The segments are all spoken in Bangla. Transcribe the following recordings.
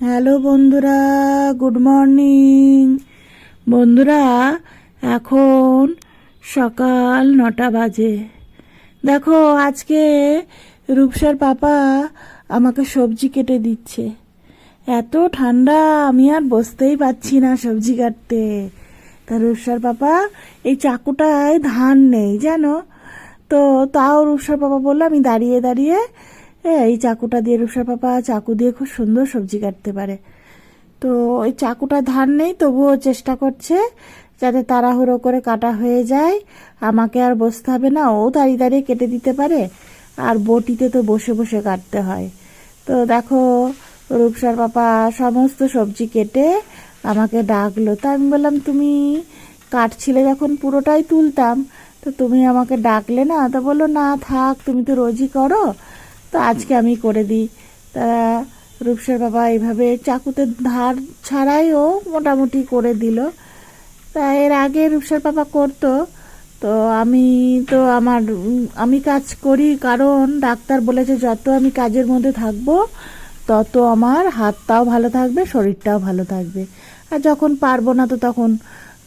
হ্যালো বন্ধুরা, গুড মর্নিং। বন্ধুরা, এখন সকাল নটা বাজে। দেখো, আজকে রূপসার পাপা আমাকে সবজি কেটে দিচ্ছে। এত ঠান্ডা, আমি আর বসতেই পারছি না সবজি কাটতে। তা রূপসার পাপা, এই চাকুটায় ধান নেই, জানো? তো তাও রূপসার পাপা বলল, আমি দাঁড়িয়ে দাঁড়িয়ে এ, এই চাকুটা দিয়ে রূপসার পাপা চাকু দিয়ে খুব সুন্দর সবজি কাটতে পারে। তো ওই চাকুটা ধান নেই তবুও চেষ্টা করছে যাতে তাড়াহুড়ো করে কাটা হয়ে যায়। আমাকে আর বসতে হবে না ও দাঁড়িয়ে দাঁড়িয়ে কেটে দিতে পারে। আর বটিতে তো বসে বসে কাটতে হয়। তো দেখো রূপসার পাপা সমস্ত সবজি কেটে আমাকে ডাকলো। তা আমি বললাম তুমি কাটছিলে যখন পুরোটাই তুলতাম তো তুমি আমাকে ডাকলে না? তো বলল না থাক তুমি তো রোজই করো। তো আজকে আমি করে দিই। তা রূপসার বাবা এইভাবে চাকুতে ধার ছাড়াই ও মোটামুটি করে দিল। তা এর আগে রূপসার বাবা করতো। তো আমি তো আমার, আমি কাজ করি কারণ ডাক্তার বলেছে যত আমি কাজের মধ্যে থাকব, তত আমার হাতটাও ভালো থাকবে, শরীরটাও ভালো থাকবে। আর যখন পারব না তো তখন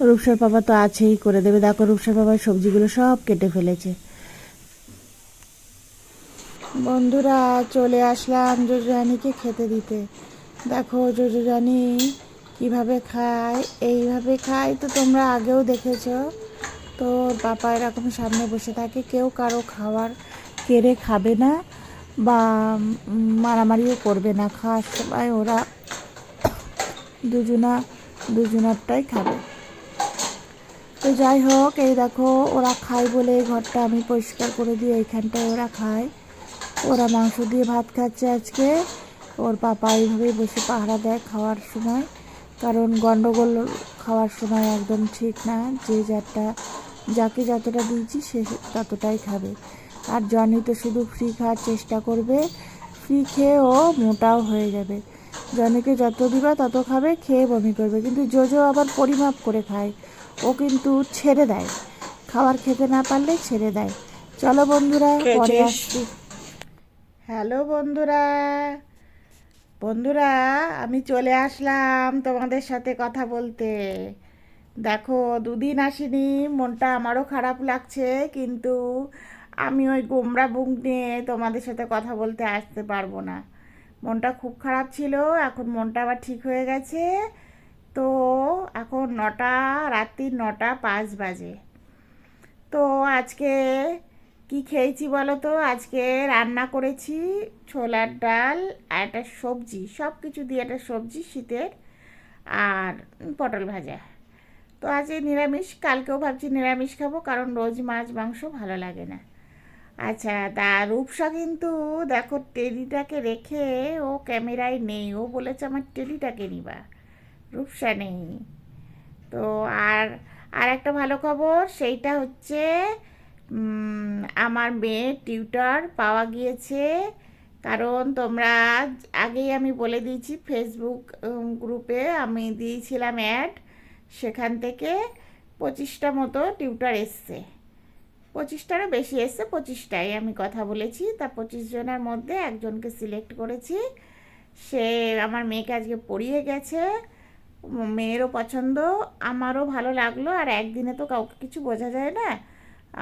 রূপসার বাবা তো আছেই করে দেবে। দেখো রূপসার বাবা সবজিগুলো সব কেটে ফেলেছে। বন্ধুরা, চলে আসলাম যোজানিকে খেতে দিতে। দেখো যোজানি কীভাবে খায়, এইভাবে খায় তো তোমরা আগেও দেখেছ। তো পাপা এরকম সামনে বসে থাকে, কেউ কারও খাবার কেড়ে খাবে না বা মারামারিও করবে না। খাওয়ার সময় ওরা দুজনা, দুজনারটাই খাবে। তো যাই হোক, এই দেখো ওরা খায় বলে এই ঘরটা আমি পরিষ্কার করে দিই এইখানটায় ওরা খায়। ওরা মাংস দিয়ে ভাত খাচ্ছে আজকে। ওর পাপা এইভাবেই বসে পাহারা দেয় খাওয়ার সময়। কারণ গন্ডগোল খাওয়ার সময় একদম ঠিক না। যে যারটা যাকে যতটা দিয়েছি সে ততটাই খাবে। আর জনি তো শুধু ফ্রি খাওয়ার চেষ্টা করবে। ফ্রি খেয়ে ও মোটাও হয়ে যাবে। জনিকে যত দিবা তত খাবে খেয়ে বমি করবে। কিন্তু জোজো আবার পরিমাপ করে খায়। ও কিন্তু ছেড়ে দেয়। খাবার খেতে না পারলে ছেড়ে দেয়। চলো বন্ধুরা পরে আসছি। হ্যালো বন্ধুরা। বন্ধুরা, আমি চলে আসলাম তোমাদের সাথে কথা বলতে। দেখো, দুদিন আসিনি, মনটা আমারও খারাপ লাগছে, কিন্তু আমি ওই গোমরা বুক নিয়ে তোমাদের সাথে কথা বলতে আসতে পারব না। মনটা খুব খারাপ ছিল, এখন মনটা আবার ঠিক হয়ে গেছে। তো এখন নটা, রাত্রি নটা পাঁচ বাজে। তো আজকে কি খেয়েছি বলো তো? আজকে রান্না করেছি ছোলার ডাল আর একটা সবজি সব কিছু দিয়ে একটা সবজি শীতের আর পটল ভাজা। তো আজকে নিরামিষ, কালকেও ভাবছি নিরামিষ খাব কারণ রোজ মাছ মাংস ভালো লাগে না। আচ্ছা তা রূপসা কিন্তু দেখো টেডিটাকে রেখে ও ক্যামেরায় নেই, ও বলেছে আমার টেডিটাকে নিবা। রূপসা নেই। তো আর আর একটা ভালো খবর, সেইটা হচ্ছে আমার মেয়ে টিউটার পাওয়া গিয়েছে। কারণ তোমরা আগেই আমি বলে দিয়েছি ফেসবুক গ্রুপে আমি দিয়েছিলাম অ্যাড। সেখান থেকে পঁচিশটা মতো টিউটার এসছে। পঁচিশটারও বেশি এসছে, পঁচিশটাই আমি কথা বলেছি। তা পঁচিশ জনের মধ্যে একজনকে সিলেক্ট করেছি। সে আমার মেয়েকে আজকে পড়িয়ে গেছে। মেয়েরও পছন্দ, আমারও ভালো লাগল। আর একদিনে তো কাউকে কিছু বোঝা যায় না।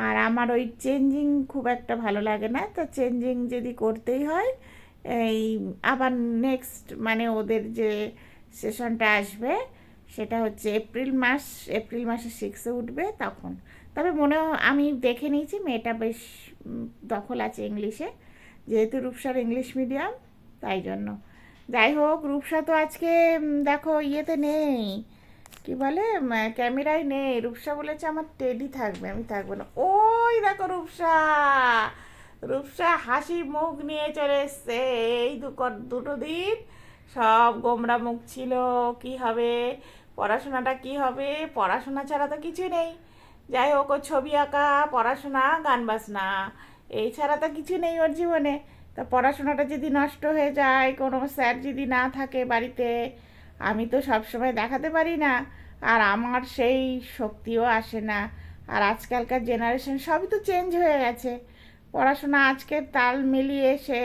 আর আমার ওই চেঞ্জিং খুব একটা ভালো লাগে না। তো চেঞ্জিং যদি করতেই হয়, এই আবার নেক্সট মানে ওদের যে সেশনটা আসবে, সেটা হচ্ছে এপ্রিল মাস, এপ্রিল মাসের সিক্সে উঠবে তখন। তবে মনে আমি দেখে নিয়েছি, মেয়েটা বেশ দখল আছে ইংলিশে, যেহেতু রূপসার ইংলিশ মিডিয়াম, তাই জন্য। যাই হোক, রূপসা তো আজকে দেখো ইয়েতে নেই। কি বলে ক্যামেরায় নেই, রূপসা বলেছে আমার টেডি থাকবে, আমি থাকব না। ওই দেখো রূপসা রূপসা হাসি মুখ নিয়ে চলে এসছে। এই দুকর- দুটো দিন সব গোমরা মুখ ছিল, কি হবে, পড়াশোনাটা কি হবে, পড়াশোনা ছাড়া তো কিছু নেই। যাই হোক, ও ছবি আঁকা, পড়াশোনা, গান বাজনা, এই ছাড়া তো কিছু নেই ওর জীবনে। তা পড়াশোনাটা যদি নষ্ট হয়ে যায়, কোনো স্যার যদি না থাকে বাড়িতে আমি তো সবসময় দেখাতে পারি না। আর আমার সেই শক্তিও আসে না। আর আজকালকার জেনারেশন সবই তো চেঞ্জ হয়ে গেছে। পড়াশোনা আজকের তাল মিলিয়ে সে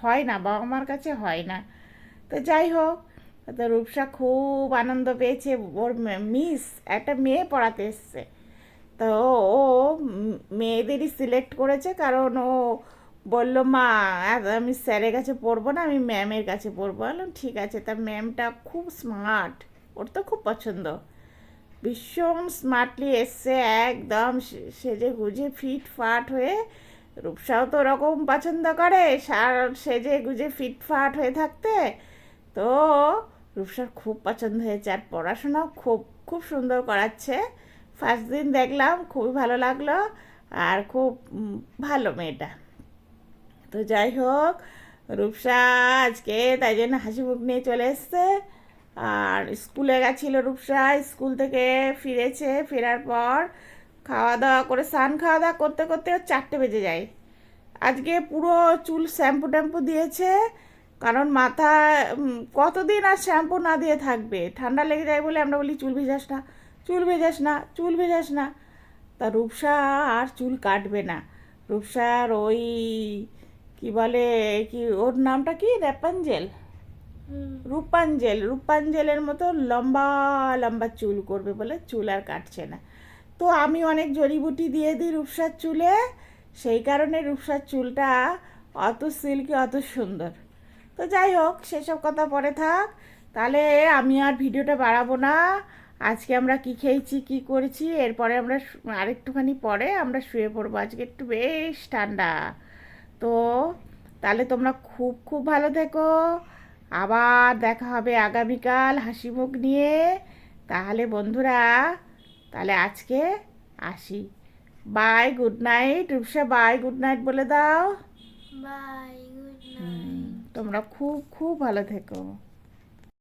হয় না, বাবা মার কাছে হয় না। তো যাই হোক, তো রূপসা খুব আনন্দ পেয়েছে। ওর মিস একটা মেয়ে পড়াতে এসছে। তো ও মেয়েদেরই সিলেক্ট করেছে কারণ ও বলল, মা আমি স্যারের কাছে পড়ব না, আমি ম্যামের কাছে পড়ব। বললাম, ঠিক আছে। তা ম্যামটা খুব স্মার্ট, ওর তো খুব পছন্দ। ভীষণ স্মার্টলি এসছে, একদম সেজে গুজে ফিট ফাট হয়ে, রূপসাও তো ওরকম পছন্দ করে, সার, সেজে গুজে ফিট ফাট হয়ে থাকতে, তো রূপসার খুব পছন্দ হয়েছে আর পড়াশোনাও খুব খুব সুন্দর করাচ্ছে। ফার্স্ট দিন দেখলাম, খুবই ভালো লাগল, আর খুব ভালো মেয়েটা। তো যাই হোক, রূপসা আজকে তাই জন্য হাসি মুখ নিয়ে চলে এসছে। আর স্কুলে গেছিল রূপসা, স্কুল থেকে ফিরেছে, ফেরার পর খাওয়া দাওয়া করে স্নান খাওয়া দাওয়া করতে করতে চারটে বেজে যায়। আজকে পুরো চুল শ্যাম্পু ট্যাম্পু দিয়েছে, কারণ মাথা কতদিন আর শ্যাম্পু না দিয়ে থাকবে? ঠান্ডা লেগে যায় বলে আমরা বলি, চুল ভেজাস না, চুল ভেজাস না, চুল ভেজাস না। তা রূপসা আর চুল কাটবে না। রূপসার ওই কি বলে কি ওর নামটা কি? র্যাপাঞ্জেল রূপাঞ্জেল। রূপাঞ্জেলের মতো লম্বা লম্বা চুল করবে বলে চুল আর কাটছে না। তো আমি অনেক জড়িবুটি দিয়ে দিই রূপসার চুলে। সেই কারণে রূপসার চুলটা অত সিল্কি অত সুন্দর। তো যাই হোক সেসব কথা পরে থাক। তাহলে আমি আর ভিডিওটা বাড়াবো না। আজকে আমরা কি খেয়েছি কি করেছি এরপরে আমরা আরেকটুখানি পরে আমরা শুয়ে পড়ব। আজকে একটু বেশ ঠান্ডা। তো তাহলে তোমরা খুব খুব ভালো থেকো। আবার দেখা হবে আগামীকাল হাসি মুখ নিয়ে। তাহলে বন্ধুরা তাহলে আজকে আসি। Bye good night Rupsa bye good night বলে দাও। বাই গুড নাইট তোমরা খুব খুব ভালো থেকো।